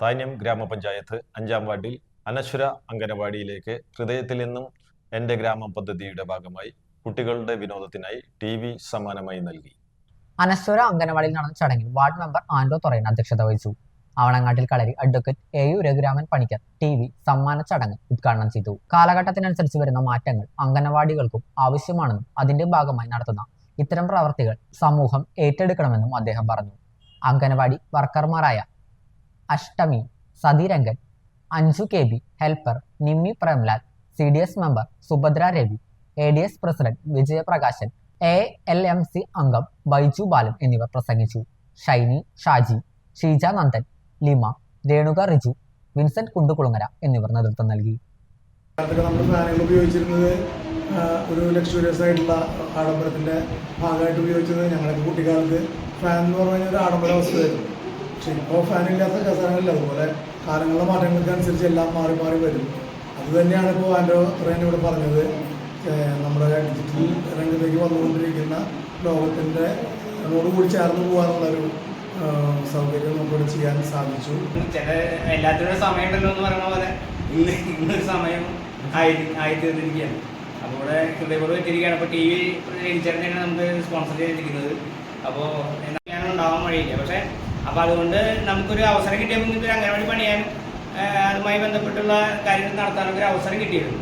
താന്യം ഗ്രാമപഞ്ചായത്ത് അഞ്ചാം വാർഡിൽ അനശ്വര അംഗനവാടിയിലേക്ക് ഹൃദയത്തിൽ നിന്നും എന്റെ ഗ്രാമം പദ്ധതിയുടെ ഭാഗമായി കുട്ടികളുടെ വിനോദത്തിനായി ടി വി സമ്മാനമായി നൽകി. അനശ്വര അംഗനവാടിയിൽ നടന്ന ചടങ്ങിൽ വാർഡ് മെമ്പർ ആൻഡോ തൊറയൻ അധ്യക്ഷത വഹിച്ചു. ആവണങ്ങാട്ടിൽ കളരി advocate A U Raghuraman Panicker T V സമ്മാന ചടങ്ങ് ഉദ്ഘാടനം ചെയ്തു. കാലഘട്ടത്തിനനുസരിച്ച് വരുന്ന മാറ്റങ്ങൾ അംഗനവാടികൾക്കും ആവശ്യമാണെന്നും അതിന്റെ ഭാഗമായി നടത്തുന്ന ഇത്തരം പ്രവർത്തികൾ സമൂഹം ഏറ്റെടുക്കണമെന്നും അദ്ദേഹം പറഞ്ഞു. Anganwadi വർക്കർമാരായ Ashtami Sathirangan Anju K B helper Nimmi Premlal C D S member Subhadra Ravi A D S president Vijayaprakashan A L M C അംഗം ബൈജു ബാലൻ എന്നിവർ പ്രസംഗിച്ചു. ഷൈനി ഷാജി ഷീജ നന്ദൻ ലിമ രേണുക റിജു വിൻസെന്റ് കുണ്ടുകുളങ്ങര എന്നിവർ നേതൃത്വം നൽകി. നമ്മൾ ഉപയോഗിച്ചിരുന്നത് ഒരു ലക്ഷറിയസ് ആയിട്ടുള്ള ആഡംബരത്തിന്റെ ഭാഗമായിട്ട് ഉപയോഗിച്ചത് ഞങ്ങളുടെ കുട്ടിക്കാലത്ത്. ഫാൻ എന്ന് പറഞ്ഞു ഒരു ആഡംബര വസ്തുവായിരുന്നു. പക്ഷെ ഇപ്പോൾ ഫാനില്ലാത്ത കസേരകളില്ല അതുപോലെ കാലങ്ങളുടെ മാറ്റങ്ങൾക്കനുസരിച്ച് എല്ലാം മാറി മാറി വരും. അത് തന്നെയാണ് ഇപ്പോൾ ആൻഡോ റേൻ ഇവിടെ പറഞ്ഞത്. നമ്മുടെ ഡിജിറ്റൽ രംഗത്തേക്ക് വന്നുകൊണ്ടിരിക്കുന്ന ലോകത്തിന്റെ കൂടി ചേർന്ന് പോകാനുള്ളൊരു ഒരു സൗകര്യം നമുക്കിവിടെ ചെയ്യാൻ സാധിച്ചു. ചില എല്ലാത്തിനും സമയമുണ്ടല്ലോ എന്ന് പറയുന്ന പോലെ. ഇന്ന് ഇന്നൊരു സമയം ആയി ആയിത്തീർന്നിരിക്കുകയാണ്. അപ്പോൾ ഇവിടെ ഹൃദയപൂർവം എത്തിയിരിക്കുകയാണ്. അപ്പോൾ ടി വി ജനിച്ചറിഞ്ഞാണ് നമുക്ക് സ്പോൺസർ ചെയ്തിരിക്കുന്നത്. അപ്പോൾ ഞാൻ ഉണ്ടാവാൻ വഴിയില്ല. പക്ഷേ അപ്പോൾ അതുകൊണ്ട് നമുക്കൊരു അവസരം കിട്ടിയപ്പോൾ ഇങ്ങനത്തെ അംഗനവാടി പണിയാൻ അതുമായി ബന്ധപ്പെട്ടുള്ള കാര്യങ്ങൾ നടത്താനൊക്കെ ഒരു അവസരം കിട്ടിയിരുന്നു.